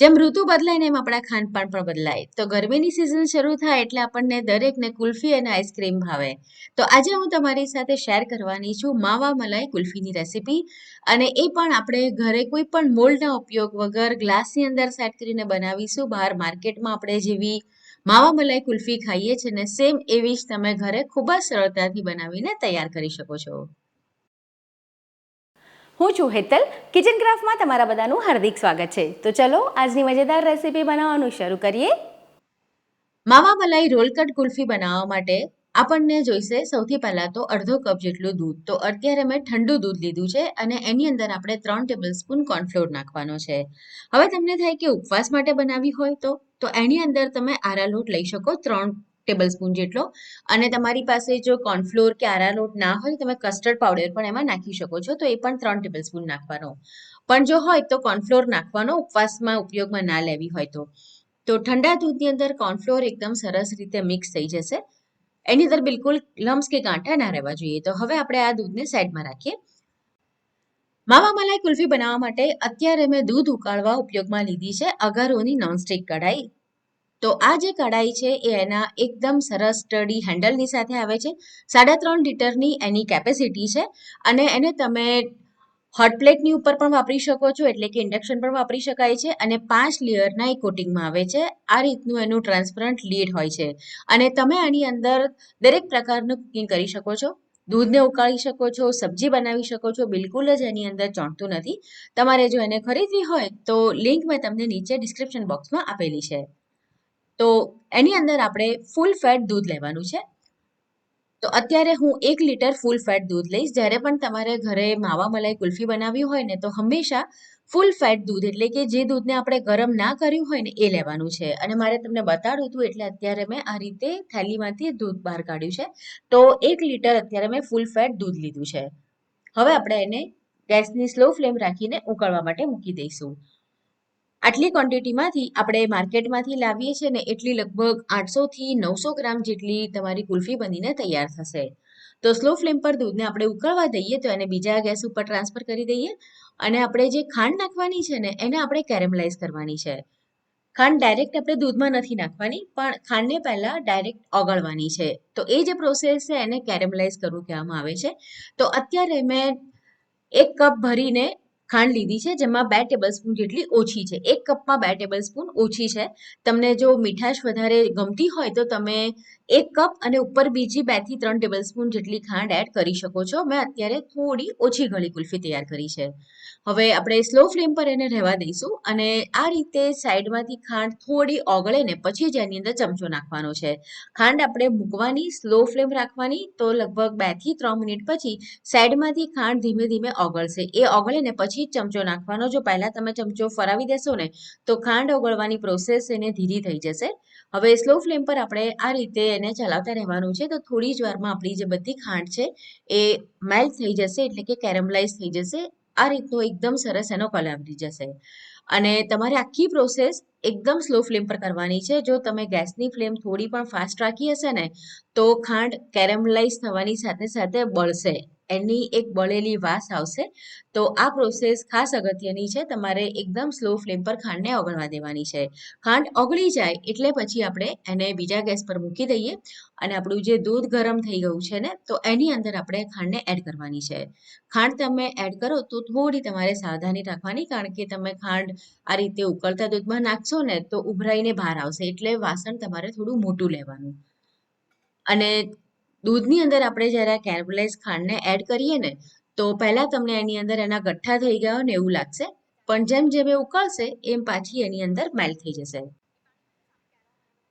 જેમ ઋતુ બદલાય ને એમ આપણા ખાનપાન પણ બદલાય. તો ગરમીની સિઝન શરૂ થાય એટલે આપણને દરેકને કુલ્ફી અને આઈસ્ક્રીમ ભાવે. તો આજે હું તમારી સાથે શેર કરવાની છું માવા મલાઈ કુલ્ફીની રેસીપી અને એ પણ આપણે ઘરે કોઈ પણ મોલ્ડના ઉપયોગ વગર ગ્લાસની અંદર સેટ કરીને બનાવીશું. બહાર માર્કેટમાં આપણે જેવી માવા મલાઈ કુલ્ફી ખાઈએ છીએ ને સેમ એવી જ તમે ઘરે ખૂબ જ સરળતાથી બનાવીને તૈયાર કરી શકો છો. હું છું હેતલ. કિચન ક્રાફ્ટમાં તમારા બધાનું હાર્દિક સ્વાગત છે. તો ચલો, આજની મજેદાર રેસીપી બનાવવાનું શરૂ કરીએ. માવા મલાઈ રોલ કટ કુલ્ફી બનાવવા માટે આપણને જોઈશે સૌથી પહેલાં તો અડધો કપ જેટલું દૂધ. તો અત્યારે મેં ઠંડુ દૂધ લીધું છે અને એની અંદર આપણે ત્રણ ટેબલ સ્પૂન કોર્નફ્લોર નાખવાનો છે. હવે તમને થાય કે ઉપવાસ માટે બનાવી હોય તો તો એની અંદર તમે આરાલોટ લઈ શકો ત્રણ ટેબલ સ્પૂન જેટલો. અને તમારી પાસે જો કોર્નફ્લોર કે આરાલોટ ના હોય, તમે કસ્ટર્ડ પાવડર પણ એમાં નાખી શકો છો. તો એ પણ ત્રણ ટેબલ સ્પૂન નાખવાનો. પણ જો હોય તો કોર્નફ્લોર નાખવાનો, ઉપવાસમાં ઉપયોગમાં ના લેવી હોય તો. તો ઠંડા દૂધની અંદર કોર્નફ્લોર એકદમ સરસ રીતે મિક્સ થઈ જશે. એની અંદર બિલકુલ લમ્સ કે ગાંઠા ના રહેવા જોઈએ. તો હવે આપણે આ દૂધને સાઈડમાં રાખીએ. માવા મલાઈ કુલ્ફી બનાવવા માટે અત્યારે મેં દૂધ ઉકાળવા ઉપયોગમાં લીધી છે અગરોની નોનસ્ટિક કઢાઈ. તો આ જે કઢાઈ છે એ એના એકદમ સરસ સ્ટડી હેન્ડલની સાથે આવે છે. સાડા ત્રણ લીટરની એની કેપેસિટી છે અને એને તમે હોટ પ્લેટની ઉપર પણ વાપરી શકો છો, એટલે કે ઇન્ડક્શન પણ વાપરી શકાય છે અને પાંચ લેયરના એ કોટિંગમાં આવે છે. આ રીતનું એનું ટ્રાન્સપરન્ટ લીડ હોય છે. અને તમે આની અંદર દરેક પ્રકારનું કુકિંગ કરી શકો છો. દૂધને ઉકાળી શકો છો, સબ્જી બનાવી શકો છો, બિલકુલ જ એની અંદર ચોંટતું નથી. તમારે જો એને ખરીદવી હોય તો લિંક મેં તમને નીચે ડિસ્ક્રિપ્શન બોક્સમાં આપેલી છે. તો એની અંદર આપણે ફૂલ ફેટ દૂધ લેવાનું છે. તો અત્યારે હું એક લીટર ફૂલ ફેટ દૂધ લઈશ. જ્યારે પણ તમારે ઘરે માવા મલાઈ કુલ્ફી બનાવી હોય ને, તો હંમેશા ફૂલ ફેટ દૂધ, એટલે કે જે દૂધને આપણે ગરમ ના કર્યું હોય ને, એ લેવાનું છે. અને મારે તમને બતાડવું હતું, એટલે અત્યારે મેં આ રીતે થેલીમાંથી દૂધ બહાર કાઢ્યું છે. તો એક લીટર અત્યારે મેં ફૂલ ફેટ દૂધ લીધું છે. હવે આપણે એને ગેસની સ્લો ફ્લેમ રાખીને ઉકળવા માટે મૂકી દઈશું. આટલી ક્વોન્ટિટીમાંથી આપણે માર્કેટમાંથી લાવીએ છીએ ને એટલી લગભગ આઠસોથી નવસો ગ્રામ જેટલી તમારી કુલ્ફી બનીને તૈયાર થશે. તો સ્લો ફ્લેમ પર દૂધને આપણે ઉકળવા દઈએ તો એને બીજા ગેસ ઉપર ટ્રાન્સફર કરી દઈએ અને આપણે જે ખાંડ નાખવાની છે ને એને આપણે કેરેમલાઇઝ કરવાની છે. ખાંડ ડાયરેક્ટ આપણે દૂધમાં નથી નાખવાની, પણ ખાંડને પહેલાં ડાયરેક્ટ ઓગળવાની છે. તો એ જે પ્રોસેસ છે એને કેરેમલાઇઝ કરવું કહેવામાં આવે છે. તો અત્યારે મેં એક કપ ભરીને ખાંડ લીધી છે, જેમાં બે ટેબલ સ્પૂન જેટલી ઓછી છે. એક કપમાં બે ટેબલ સ્પૂન ઓછી છે. તમને જો મીઠાશ વધારે ગમતી હોય તો તમે એક કપ અને ઉપર બીજી બેથી ત્રણ ટેબલ સ્પૂન જેટલી ખાંડ એડ કરી શકો છો. મેં અત્યારે થોડી ઓછી ગળી કુલ્ફી તૈયાર કરી છે. હવે આપણે સ્લો ફ્લેમ પર એને રહેવા દઈશું અને આ રીતે સાઈડમાંથી ખાંડ થોડી ઓગળે ને પછી જ એની અંદર ચમચો નાખવાનો છે. ખાંડ આપણે મૂકવાની સ્લો ફ્લેમ રાખવાની તો લગભગ બેથી ત્રણ મિનિટ પછી સાઈડમાંથી ખાંડ ધીમે ધીમે ઓગળશે. એ ઓગળે ને પછી ચમચો નાખવાનો. જો પહેલાં તમે ચમચો ફરાવી દેશો ને તો ખાંડ ઓગળવાની પ્રોસેસ એને ધીરી થઈ જશે. હવે સ્લો ફ્લેમ પર આપણે આ રીતે એને ચલાવતા રહેવાનું છે. તો થોડી જ વારમાં આપણી જે બધી ખાંડ છે એ મેલ્ટ થઈ જશે એટલે કે કેરેમલાઇઝ થઈ જશે. આ રીતનો એકદમ સરસ એનો કલર આવી જશે. અને તમારે આખી પ્રોસેસ એકદમ સ્લો ફ્લેમ પર કરવાની છે. જો તમે ગેસની ફ્લેમ થોડી પણ ફાસ્ટ રાખી હશે ને, તો ખાંડ કેરેમલાઇઝ થવાની સાથે સાથે બળશે. એની એક બળેલી વાસ આવશે. તો આ પ્રોસેસ ખાસ અગત્યની છે. તમારે એકદમ સ્લો ફ્લેમ પર ખાંડને ઓગળવા દેવાની છે. ખાંડ ઓગળી જાય એટલે પછી આપણે એને બીજા ગેસ પર મૂકી દઈએ. અને આપણું જે દૂધ ગરમ થઈ ગયું છે ને, તો એની અંદર આપણે ખાંડને એડ કરવાની છે. ખાંડ તમે એડ કરો તો થોડી તમારે સાવધાની રાખવાની, કારણ કે તમે ખાંડ આ રીતે ઉકળતા દૂધમાં નાખશો ને, તો ઉભરાઈને બહાર આવશે. એટલે વાસણ તમારે થોડું મોટું લેવાનું. અને દૂધની અંદર આપણે જ્યારે કેરેમલાઇઝ ખાંડને એડ કરીએ ને, તો પહેલાં તમને એની અંદર એના ગઠ્ઠા થઈ ગયા હોય ને એવું લાગશે. પણ જેમ જેમ એ ઉકળશે, એમ પાછી એની અંદર મેલ્ટ થઈ જશે.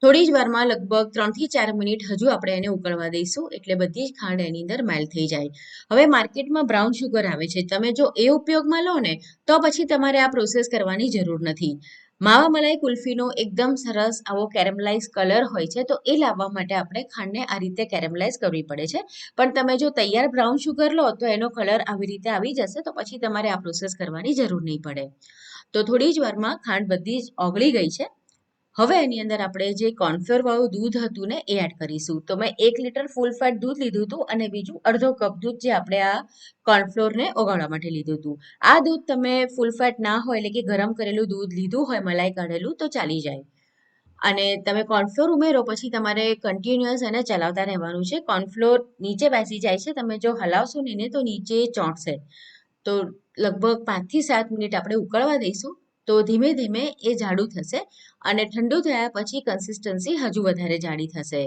થોડી જ વારમાં લગભગ ત્રણથી ચાર મિનિટ હજુ આપણે એને ઉકળવા દઈશું. એટલે બધી જ ખાંડ એની અંદર મેલ્ટ થઈ જાય. હવે માર્કેટમાં બ્રાઉન શુગર આવે છે. તમે જો એ ઉપયોગમાં લો ને, તો પછી તમારે આ પ્રોસેસ કરવાની જરૂર નથી. માવા મલાઈ કુલ્ફીનો એકદમ સરસ આવો કેરેમલાઇઝ કલર હોય છે, તો એ લાવવા માટે આપણે ખાંડને આ રીતે કેરેમલાઇઝ કરવી પડે છે. પણ તમે જો તૈયાર બ્રાઉન શુગર લો, તો એનો કલર આવી રીતે આવી જશે, તો પછી તમારે આ પ્રોસેસ કરવાની જરૂર નહીં પડે. તો થોડી જ વારમાં ખાંડ બધી જ ઓગળી ગઈ છે. હવે એની અંદર આપણે જે કોર્નફ્લોર વાળું દૂધ હતું ને, એ એડ કરીશું. તો મેં એક લીટર ફૂલ ફેટ દૂધ લીધું હતું અને બીજું અડધો કપ દૂધ જે આપણે આ કોર્નફ્લોરને ઓગાળવા માટે લીધું હતું. આ દૂધ તમે ફૂલ ફેટ ના હોય, એટલે કે ગરમ કરેલું દૂધ લીધું હોય, મલાઈ કાઢેલું, તો ચાલી જાય. અને તમે કોર્નફ્લોર ઉમેરો, પછી તમારે કન્ટિન્યુઅસ એને ચલાવતા રહેવાનું છે. કોર્નફ્લોર નીચે બેસી જાય છે, તમે જો હલાવશો ને, તો નીચે ચોંટશે. તો લગભગ પાંચથી સાત મિનિટ આપણે ઉકળવા દઈશું. તો ધીમે ધીમે એ જાડું થશે અને ઠંડુ થયા પછી કન્સિસ્ટન્સી હજુ વધારે જાડી થશે.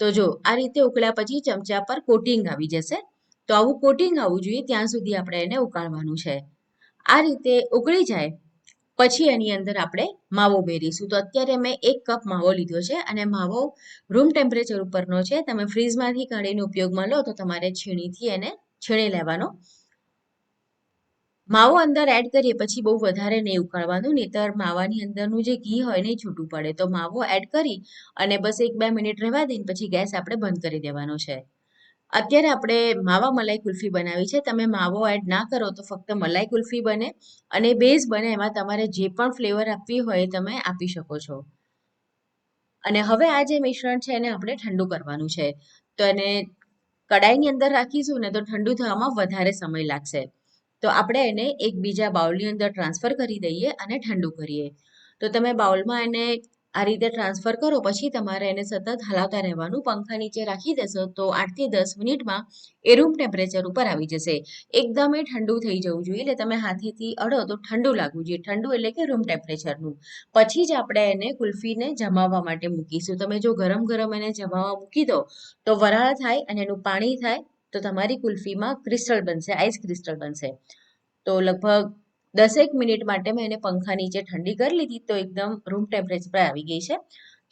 તો જો આ રીતે ઉકળ્યા પછી ચમચા પર કોટિંગ આવી જશે. તો આવું કોટિંગ આવવું જોઈએ ત્યાં સુધી આપણે એને ઉકાળવાનું છે. આ રીતે ઉકળી જાય પછી એની અંદર આપણે માવો ઉમેરીશું. તો અત્યારે મેં એક કપ માવો લીધો છે અને માવો રૂમ ટેમ્પરેચર ઉપરનો છે. તમે ફ્રીજમાંથી કાઢીને ઉપયોગમાં લો તો તમારે છીણીથી એને છીણી લેવાનો માવો અંદર એડ કરીએ પછી બહુ વધારે નહીં ઉકાળવાનું, નહીતર માવાની અંદરનું જે ઘી હોય ને છૂટું પડે. તો માવો એડ કરી અને બસ એક બે મિનિટ રહેવા દઈને પછી ગેસ આપણે બંધ કરી દેવાનો છે. અત્યારે આપણે માવા મલાઈ કુલ્ફી બનાવી છે. તમે માવો એડ ના કરો તો ફક્ત મલાઈ કુલ્ફી બને અને બેઝ બને એમાં તમારે જે પણ ફ્લેવર આપવી હોય તમે આપી શકો છો. અને હવે આ જે મિશ્રણ છે એને આપણે ઠંડુ કરવાનું છે. તો એને કડાઈની અંદર રાખીશું ને તો ઠંડુ થવામાં વધારે સમય લાગશે. તો આપણે એને એક બીજા બાઉલની અંદર ટ્રાન્સફર કરી દઈએ અને ઠંડુ કરીએ. તો તમે બાઉલમાં એને આ રીતે ટ્રાન્સફર કરો, પછી તમારે એને સતત હલાવતા રહેવાનું, પંખા નીચે રાખી દેશો તો આઠથી દસ મિનિટમાં એ રૂમ ટેમ્પરેચર ઉપર આવી જશે. એકદમ એ ઠંડુ થઈ જવું જોઈએ, એટલે તમે હાથેથી અડો તો ઠંડુ લાગવું જોઈએ. ઠંડુ એટલે કે રૂમ ટેમ્પરેચરનું. પછી જ આપણે એને કુલ્ફીને જમાવવા માટે મૂકીશું. તમે જો ગરમ ગરમ એને જમાવવા મૂકી દો, તો વરાળ થાય અને એનું પાણી થાય તો તમારી કુલ્ફીમાં ક્રિસ્ટલ બનશે, આઈસ ક્રિસ્ટલ બનશે. તો લગભગ દસેક મિનિટ માટે મેં એને પંખા નીચે ઠંડી કરી લીધી તો એકદમ રૂમ ટેમ્પરેચર પર આવી ગઈ છે.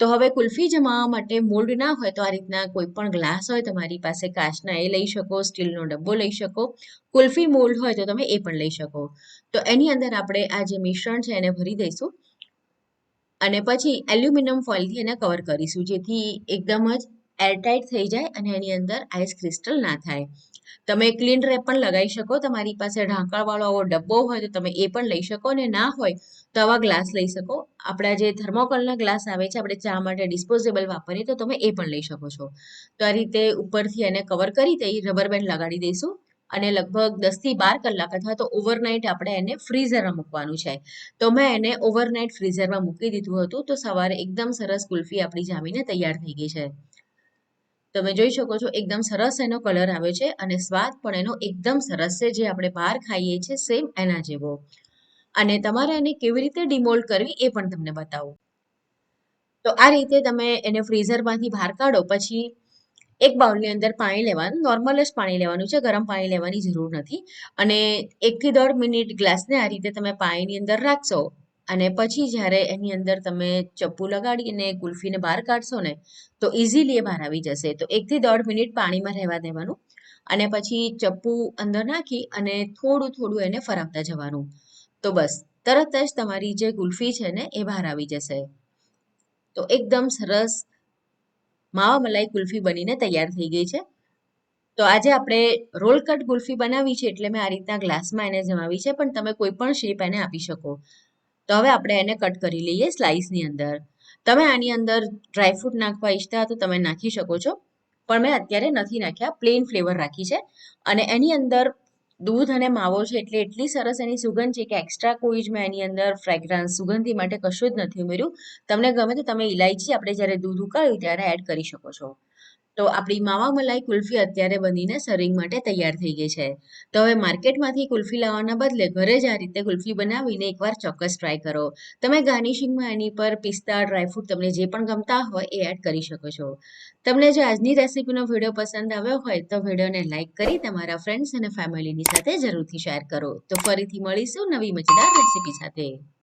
તો હવે કુલ્ફી જમાવવા માટે મોલ્ડ ના હોય તો આ રીતના કોઈ પણ ગ્લાસ હોય તમારી પાસે કાચના એ લઈ શકો, સ્ટીલનો ડબ્બો લઈ શકો. કુલ્ફી મોલ્ડ હોય તો તમે એ પણ લઈ શકો. તો એની અંદર આપણે આ જે મિશ્રણ છે એને ભરી દઈશું. અને પછી એલ્યુમિનિયમ ફોઇલથી એને કવર કરીશું, જેથી એકદમ જ એરટાઇટ થઈ જાય અને એની અંદર આઈસ ક્રિસ્ટલ ના થાય. તમે ક્લીન રેપ પણ લગાવી શકો, તમારી પાસે ઢાંકણવાળો આવો ડબ્બો હોય તો તમે એ પણ લઈ શકો અને ના હોય તો આવા ગ્લાસ લઈ શકો. આપણા જે થર્મોકોલના ગ્લાસ આવે છે, આપણે ચા માટે ડિસ્પોઝેબલ વાપરીએ તો તમે એ પણ લઈ શકો છો. તો આ રીતે ઉપરથી એને કવર કરી દઈ, રબર બેન્ડ લગાડી દઈશું અને લગભગ દસથી બાર કલાક અથવા તો ઓવરનાઇટ આપણે એને ફ્રીઝરમાં મૂકવાનું છે. તો મેં એને ઓવરનાઇટ ફ્રીઝરમાં મૂકી દીધું હતું તો સવારે એકદમ સરસ કુલ્ફી આપણી જામીને તૈયાર થઈ ગઈ છે. તમે જોઈ શકો છો, એકદમ સરસ એનો કલર આવે છે અને સ્વાદ પણ એનો એકદમ સરસ છે, જે આપણે બહાર ખાઈએ છીએ સેમ એના જેવો. અને તમારે એને કેવી રીતે ડિમોલ્ડ કરવી એ પણ તમને બતાવું. તો આ રીતે તમે એને ફ્રીઝરમાંથી બહાર કાઢો, પછી એક બાઉલની અંદર પાણી લેવાનું નોર્મલ જ પાણી લેવાનું છે, ગરમ પાણી લેવાની જરૂર નથી. અને એકથી દોઢ મિનિટ ગ્લાસને આ રીતે તમે પાણીની અંદર રાખશો અને પછી જ્યારે એની અંદર તમે ચપ્પુ લગાડીને, કુલ્ફીને બહાર કાઢશો ને, તો ઇઝીલી એ બહાર આવી જશે. તો એકથી દોઢ મિનિટ પાણીમાં રહેવા દેવાનું અને પછી ચપ્પુ અંદર નાખી અને થોડું થોડું એને ફરાવતા જવાનું. તો બસ, તરત જ તમારી જે કુલ્ફી છે ને, એ બહાર આવી જશે. તો એકદમ સરસ માવા મલાઈ કુલ્ફી બનીને તૈયાર થઈ ગઈ છે. તો આજે આપણે રોલ કટ કુલ્ફી બનાવી છે એટલે મેં આ રીતના ગ્લાસમાં એને જમાવી છે, પણ તમે કોઈ પણ શેપ એને આપી શકો. તો હવે આપણે એને કટ કરી લઈએ સ્લાઇસની અંદર. તમે આની અંદર ડ્રાયફ્રૂટ નાખવા ઈચ્છતા તો તમે નાખી શકો છો. પણ મેં અત્યારે નથી નાખ્યા પ્લેન ફ્લેવર રાખી છે. અને એની અંદર દૂધ અને માવો છે એટલે એટલી સરસ એની સુગંધ છે કે એક્સ્ટ્રા કોઈ જ મેં એની અંદર ફ્રેગ્રન્સ સુગંધી માટે કશું જ નથી ઉમેર્યું. તમને ગમે તો તમે ઇલાયચી આપણે જ્યારે દૂધ ઉકાળ્યું ત્યારે એડ કરી શકો છો. તો આપણી માવા મલાઈ કુલ્ફી અત્યારે બનીને સર્વિંગ માટે તૈયાર થઈ ગઈ છે. તો હવે માર્કેટમાંથી કુલ્ફી લાવવાના બદલે ઘરે જ આ રીતે કુલ્ફી બનાવીને એકવાર ચોક્કસ ટ્રાય કરો. તમે ગાર્નિશિંગમાં એની પર પિસ્તા ડ્રાયફ્રૂટ તમને જે પણ ગમતા હોય એ એડ કરી શકો છો. તમને જો આજની રેસીપીનો વીડિયો પસંદ આવ્યો હોય તો વિડીયોને લાઇક કરી તમારા ફ્રેન્ડ્સ અને ફેમિલીની સાથે જરૂરથી શેર કરો. તો ફરીથી મળીશું નવી મજેદાર રેસીપી સાથે.